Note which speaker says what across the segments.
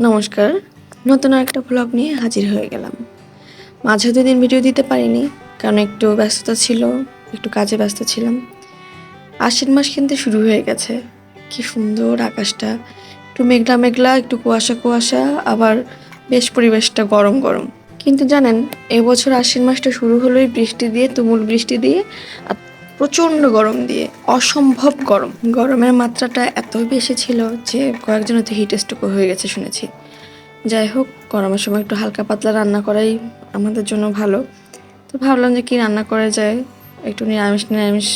Speaker 1: নমস্কার। নতুন একটা ব্লগ নিয়ে হাজির হয়ে গেলাম। মাঝে দুদিন ভিডিও দিতে পারিনি, কারণ একটু ব্যস্ততা ছিল, একটু কাজে ব্যস্ত ছিলাম। আশ্বিন মাস কিন্তু শুরু হয়ে গেছে। কি সুন্দর আকাশটা। একটু মেঘলা মেঘলা, একটু কুয়াশা কুয়াশা, আবার বেশ পরিবেশটা গরম গরম। কিন্তু জানেন, এবছর আশ্বিন মাসটা শুরু হলোই বৃষ্টি দিয়ে, তুমুল বৃষ্টি দিয়ে, আর প্রচণ্ড গরম দিয়ে, অসম্ভব গরম। গরমের মাত্রাটা এত বেশি ছিল যে কয়েকজন তো হিট হয়ে গেছে শুনেছি। যাই হোক, গরমের সময় একটু হালকা পাতলা রান্না করাই আমাদের জন্য ভালো। তো ভাবলাম যে কি রান্না করা যায়, একটু নিরামিষ নিরামিষ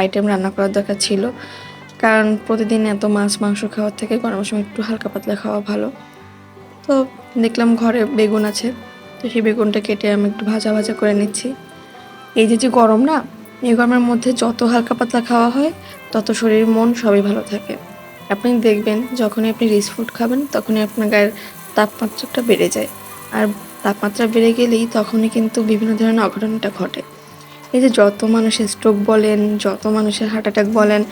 Speaker 1: আইটেম রান্না করার দরকার ছিল। কারণ প্রতিদিন এত মাছ, মাংস খাওয়ার থেকে গরমের সময় একটু হালকা পাতলা খাওয়া ভালো। তো দেখলাম ঘরে বেগুন আছে, তো সেই বেগুনটা কেটে আমি একটু ভাজা ভাজা করে নিচ্ছি। এই যে যে গরম না এই গরমের মধ্যে যত হালকা পাতলা খাওয়া হয়, তত শরীর মন সবই ভালো থাকে। আপনি দেখবেন, যখনই আপনি রিচ ফুড খাবেন, তখনই আপনার গায়ের তাপমাত্রাটা বেড়ে যায়। আর তাপমাত্রা বেড়ে গেলেই তখনই কিন্তু বিভিন্ন ধরনের অঘটনটা ঘটে। এই যে যত মানুষের স্ট্রোক বলেন, যত মানুষের হার্ট অ্যাটাক বলেন,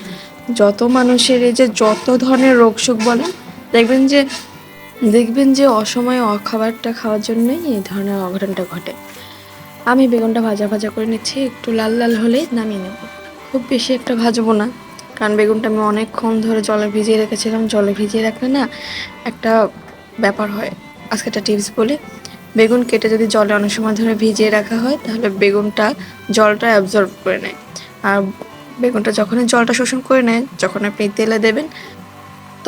Speaker 1: যত মানুষের এই যে যত ধরনের রোগ শোক বলেন, দেখবেন যে দেখবেন যে অসময়ে অখাবারটা খাওয়ার জন্যই এই ধরনের অঘটনটা ঘটে। আমি বেগুনটা ভাজা ভাজা করে নিচ্ছি, একটু লাল লাল হলে নামিয়ে নেব। খুব বেশি একটা ভাজবো না, কারণ বেগুনটা আমি অনেকক্ষণ ধরে জলে ভিজিয়ে রেখেছিলাম। জলে ভিজিয়ে রাখলে না একটা ব্যাপার হয়। আজকে একটা টিপস বলি, বেগুন কেটে যদি জলে অনেক সময় ধরে ভিজিয়ে রাখা হয়, তাহলে বেগুনটা জলটা অ্যাবজর্ব করে নেয়। আর বেগুনটা যখনই জলটা শোষণ করে নেয়, যখন আপনি তেলে দেবেন,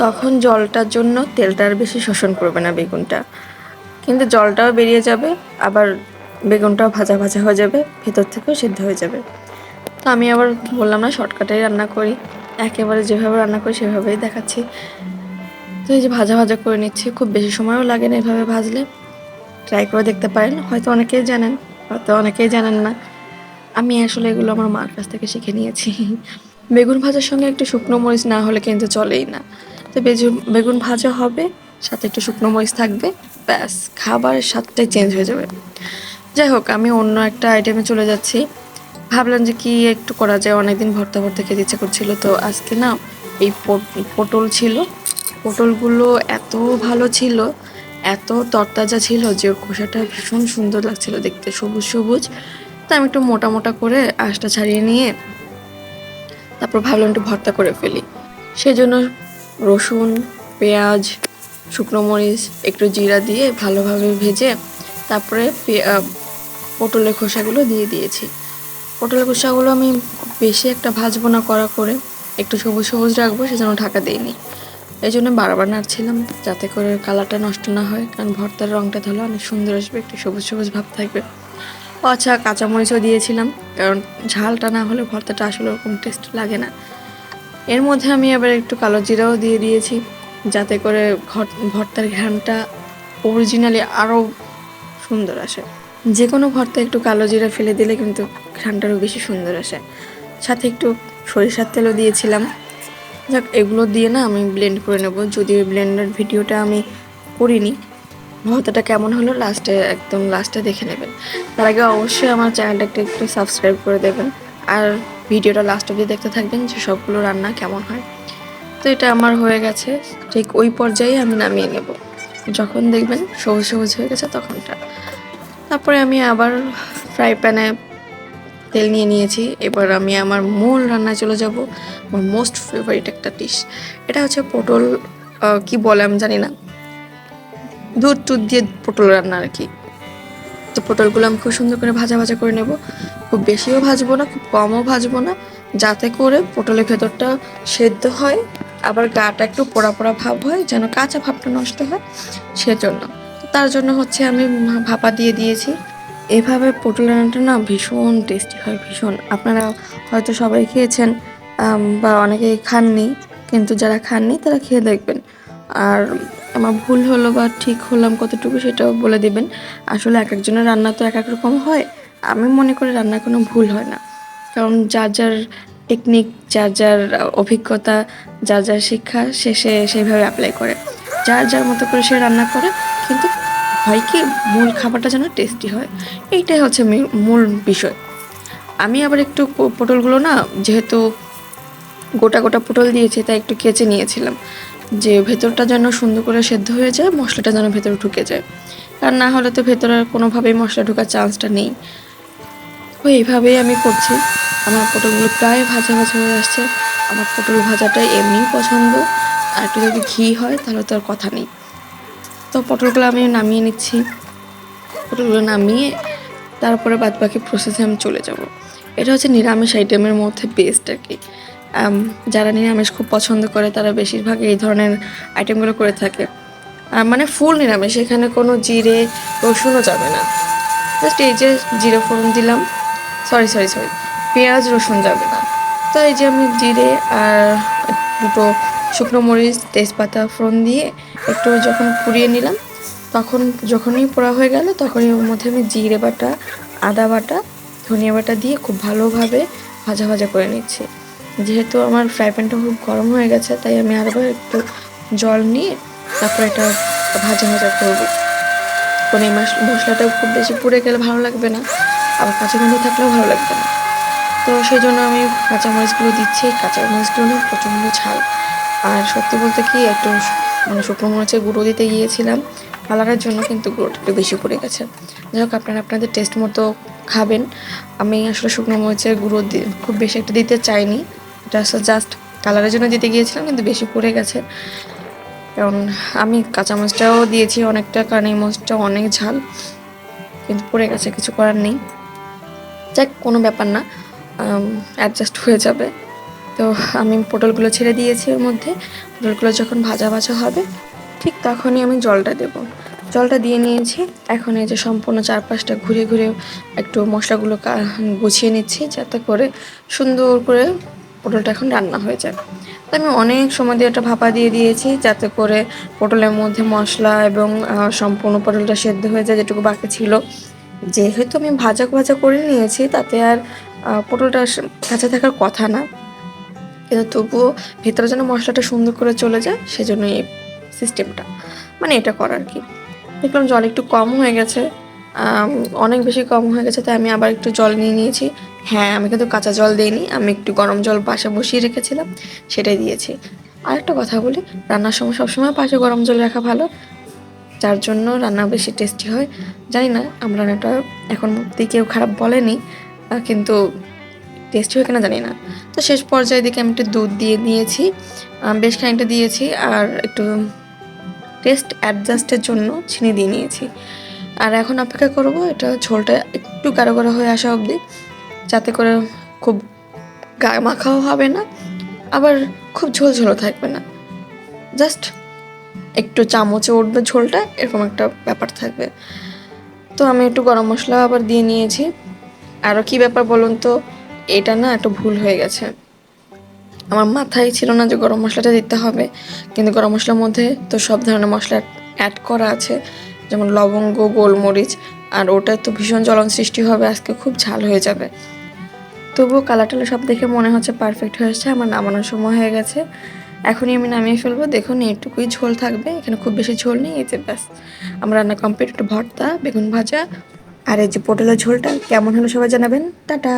Speaker 1: তখন জলটার জন্য তেলটা আর বেশি শোষণ করবে না বেগুনটা। কিন্তু জলটাও বেরিয়ে যাবে, আবার বেগুনটাও ভাজা ভাজা হয়ে যাবে, ভেতর থেকেও সিদ্ধ হয়ে যাবে। তো আমি আবার বললাম না শর্টকাটেই রান্না করি। একেবারে যেভাবে রান্না করি, সেভাবেই দেখাচ্ছি। তো এই যে ভাজা ভাজা করে নিচ্ছি, খুব বেশি সময়ও লাগে না এভাবে ভাজলে। ট্রাই করে দেখতে পারেন, হয়তো অনেকেই জানেন, হয়তো অনেকেই জানেন না। আমি আসলে এগুলো আমার মার কাছ থেকে শিখে নিয়েছি। বেগুন ভাজার সঙ্গে একটু শুকনো মরিচ না হলে কিন্তু চলেই না। তো বেগুন ভাজা হবে, সাথে একটু শুকনো মরিচ থাকবে, ব্যাস, খাবারের স্বাদটাই চেঞ্জ হয়ে যাবে। যাই হোক, আমি অন্য একটা আইটেমে চলে যাচ্ছি। ভাবলাম যে কি একটু করা যায়, অনেকদিন ভর্তা ভর্তা খেতে ইচ্ছে করছিল। তো আজকে না এই পটল ছিল। পটলগুলো এত ভালো ছিল, এত তরতাজা ছিল যে খোসাটা ভীষণ সুন্দর লাগছিল দেখতে, সবুজ সবুজ। তো আমি একটু মোটা মোটা করে আঁশটা ছাড়িয়ে নিয়ে তারপর ভাবলাম একটু ভর্তা করে ফেলি। সেজন্য রসুন, পেঁয়াজ, শুকনো মরিচ, একটু জিরা দিয়ে ভালোভাবে ভেজে তারপরে পটলের খোসাগুলো দিয়ে দিয়েছি। পটলের খোসাগুলো আমি বেশি একটা ভাজবো না করা করে, একটু সবুজ সবুজ রাখব, সেজন্য ঢাকা দিইনি এই জন্য বারবার নাড়ছিলাম যাতে করে কালারটা নষ্ট না হয়, কারণ ভর্তার রঙটা তাহলে অনেক সুন্দর আসবে, একটু সবুজ সবুজ ভাব থাকবে। আচ্ছা কাঁচামরিচও দিয়েছিলাম, কারণ ঝালটা না হলে ভর্তাটা আসলে ওরকম টেস্ট লাগে না। এর মধ্যে আমি আবার একটু কালো জিরাও দিয়ে দিয়েছি, যাতে করে ভর্তার ঘ্রাণটা অরিজিনালি আরও সুন্দর আসে। যে কোনো ভর্তা একটু কালো জিরা ফেলে দিলে কিন্তু ঘ্রাণটারও বেশি সুন্দর আসে। সাথে একটু সরিষার তেলও দিয়েছিলাম। যাক, এগুলো দিয়ে না আমি ব্লেন্ড করে নেব। যদিও ব্লেন্ডার ভিডিওটা আমি করিনি, ভর্তাটা কেমন হলো লাস্টে একদম লাস্টে দেখে নেবেন। তার আগে অবশ্যই আমার চ্যানেলটাকে একটু সাবস্ক্রাইব করে দেবেন। আর ভিডিওটা লাস্ট অবধি দেখতে থাকবেন যে সবগুলো রান্না কেমন হয়। তো এটা আমার হয়ে গেছে। ঠিক ওই পর্যায়ে আমি নামিয়ে নেব। যখন দেখবেন সবুজ সবুজ হয়ে গেছে তখনটা। তারপরে আমি আবার ফ্রাই প্যানে তেল নিয়ে নিয়েছি। এবার আমি আমার মূল রান্নায় চলে যাব। আমার মোস্ট ফেভারিট একটা ডিশ এটা হচ্ছে পটল কি বলে আমি জানি না। দুধ টুধ দিয়ে পটল রান্না আর কি। তো পটলগুলো আমি খুব সুন্দর করে ভাজা ভাজা করে নেব। খুব বেশিও ভাজবো না, খুব কমও ভাজবো না। যাতে করে পটলের ভেতরটা সেদ্ধ হয়, আবার গাটা একটু পোড়া পোড়া ভাব হয়, যেন কাঁচা ভাবটা নষ্ট হয়, সেজন্য। তার জন্য হচ্ছে আমি ভাপা দিয়ে দিয়েছি। এভাবে পটল রান্নাটা না ভীষণ টেস্টি হয়, ভীষণ। আপনারা হয়তো সবাই খেয়েছেন বা অনেকেই খাননি, কিন্তু যারা খাননি তারা খেয়ে দেখবেন। আর আমার ভুল হলো বা ঠিক হলাম কতটুকু সেটাও বলে দেবেন। আসলে এক একজনের রান্না তো এক এক রকম হয়। আমি মনে করি রান্নার কোনো ভুল হয় না। কারণ যার যার টেকনিক যার যার অভিজ্ঞতা, যার যার শিক্ষা, সে সে সেইভাবে অ্যাপ্লাই করে। যার যার মতো করে সে রান্না করে হয় কি, মূল খাবারটা যেন টেস্টি হয়। এইটাই হচ্ছে মূল বিষয়। আমি আবার একটু পটলগুলো না, যেহেতু গোটা গোটা পটল দিয়েছি, তাই একটু কেচে নিয়েছিলাম। যে ভেতরটা যেন সুন্দর করে সেদ্ধ হয়ে যায়, মশলাটা যেন ভেতরে ঢুকে যায়। আর না হলে তো ভেতরে কোনোভাবেই মশলা ঢোকার চান্সটা নেই। তো এইভাবেই আমি করছি। আমার পটলগুলো প্রায় ভাজা ভাজা হয়ে আসছে। আমার পটল ভাজাটা এমনিই পছন্দ। আর একটু যদি ঘি হয়, তাহলে তো আর কথা নেই। তো পটলগুলো আমি নামিয়ে নিচ্ছি। পটলগুলো নামিয়ে তারপরে বাদ বাকি প্রসেসে আমি চলে যাব। এটা হচ্ছে নিরামিষ আইটেমের মধ্যে বেস্ট আর কি। যারা নিরামিষ খুব পছন্দ করে, তারা বেশিরভাগ এই ধরনের আইটেমগুলো করে থাকে। মানে ফুল নিরামিষ, এখানে কোনো জিরে, রসুনও যাবে না। জাস্ট এই যে জিরে ফোড়ন দিলাম। সরি সরি সরি পেঁয়াজ, রসুন যাবে না। তো এই যে আমি জিরে আর দুটো শুকনো মরিচ, তেজপাতা, ফোড়ন দিয়ে একটু যখন পুড়িয়ে নিলাম, তখন যখনই পোড়া হয়ে গেল, তখনই ওর মধ্যে আমি জিরে বাটা, আদা বাটা, ধনিয়া বাটা দিয়ে খুব ভালোভাবে ভাজা ভাজা করে নিচ্ছি। যেহেতু আমার ফ্রাই প্যানটা খুব গরম হয়ে গেছে, তাই আমি আরেকবার একটু জল নিয়ে তারপরে এটা ভাজা ভাজা করব। কোনো এই মশলাটা খুব বেশি পুড়ে গেলে ভালো লাগবে না, আবার কাঁচা গন্ধ থাকলেও ভালো লাগবে না। তো সেই জন্য আমি কাঁচামরিচগুলো দিচ্ছি। কাঁচামরিচগুলো না প্রচণ্ড ঝাল। আর সত্যি বলতে কি একটু মানে শুকনো মরিচের গুঁড়ো দিতে গিয়েছিলাম। কালারের জন্য কিন্তু গুঁড়োটা একটু বেশি পড়ে গেছে। যাই হোক, আপনারা আপনাদের টেস্ট মতো খাবেন। আমি আসলে শুকনো মরিচের গুঁড়ো খুব বেশি একটা দিতে চাইনি। এটা আসলে জাস্ট কালারের জন্য দিতে গিয়েছিলাম, কিন্তু বেশি পড়ে গেছে। কারণ আমি কাঁচা দিয়েছি অনেকটা, কারণ এই মাছটা অনেক ঝাল। কিন্তু পড়ে গেছে, কিছু করার নেই। যাক, কোনো ব্যাপার না। অ্যাডজাস্ট হয়ে যাবে। তো আমি পটলগুলো ছেড়ে দিয়েছি এর মধ্যে। পটলগুলো যখন ভাজা ভাজা হবে, ঠিক তখনই আমি জলটা দেব। জলটা দিয়ে নিয়েছি। এখন এই যে সম্পূর্ণ চারপাশটা ঘুরে ঘুরে একটু মশলাগুলো গুছিয়ে নিচ্ছি যাতে করে সুন্দর করে পটলটা এখন রান্না হয়ে যায়। তো আমি অনেক সময় দিয়ে ওটা ভাপা দিয়ে দিয়েছি যাতে করে পটলের মধ্যে মশলা এবং সম্পূর্ণ পটলটা সেদ্ধ হয়ে যায় যেটুকু বাকি ছিল। যেহেতু আমি ভাজা ভাজা করে নিয়েছি, তাতে আর পটলটা কাঁচা থাকার কথা না। কিন্তু তবুও ভেতরে যেন মশলাটা সুন্দর করে চলে যায়, সেজন্য এই সিস্টেমটা মানে এটা করার কি। দেখলাম জল একটু কম হয়ে গেছে। অনেক বেশি কম হয়ে গেছে, তাই আমি আবার একটু জল নিয়ে নিয়েছি। হ্যাঁ আমি কিন্তু কাঁচা জল দিইনি, আমি একটু গরম জল পাশে বসিয়ে রেখেছিলাম, সেটাই দিয়েছি। আরেকটা কথা বলি, রান্নার সময় সবসময় পাশে গরম জল রাখা ভালো, যার জন্য রান্না বেশি টেস্টি হয়। জানি না, আমরা রান্নাটা এখন অব্দি কেউ খারাপ বলেনি কিন্তু টেস্টি হয় কিনা জানি না। তো শেষ পর্যায়ে দিকে আমি একটু দুধ দিয়ে দিয়েছি। বেশ খানিকটা দিয়েছি আর একটু টেস্ট অ্যাডজাস্টের জন্য চিনি দিয়ে নিয়েছি। আর এখন অপেক্ষা করব এটা ঝোলটা একটু গাঢ় গাঢ় হয়ে আসা অবধি, যাতে করে খুব গা মাখাও হবে না, আবার খুব ঝোল ঝোলও থাকবে না। জাস্ট একটু চামচে উঠবে ঝোলটা, এরকম একটা ব্যাপার থাকবে। তো আমি একটু গরম মশলা আবার দিয়ে নিয়েছি। আরও কি ব্যাপার বলুন তো? এটা না একটু ভুল হয়ে গেছে। আমার মাথায় ছিল না যে গরম মশলাটা দিতে হবে, কিন্তু গরম মশলার মধ্যে তো সব ধরনের মশলা অ্যাড করা আছে, যেমন লবঙ্গ, গোলমরিচ, আর ওটা তো ভীষণ জ্বলন সৃষ্টি হবে, আজকে খুব ঝাল হয়ে যাবে। তবুও কালার টালার সব দেখে মনে হচ্ছে পারফেক্ট হয়েছে আমার নামানোর সময় হয়ে গেছে। এখনই আমি নামিয়ে ফেলব, দেখুন এইটুকুই ঝোল থাকবে, এখানে খুব বেশি ঝোল নেই যে ব্যাস। আমার রান্না কমপ্লিট একটু ভর্তা, বেগুন ভাজা আর এই যে পটলের ঝোলটা কেমন হলো সবাই জানাবেন। টাটা।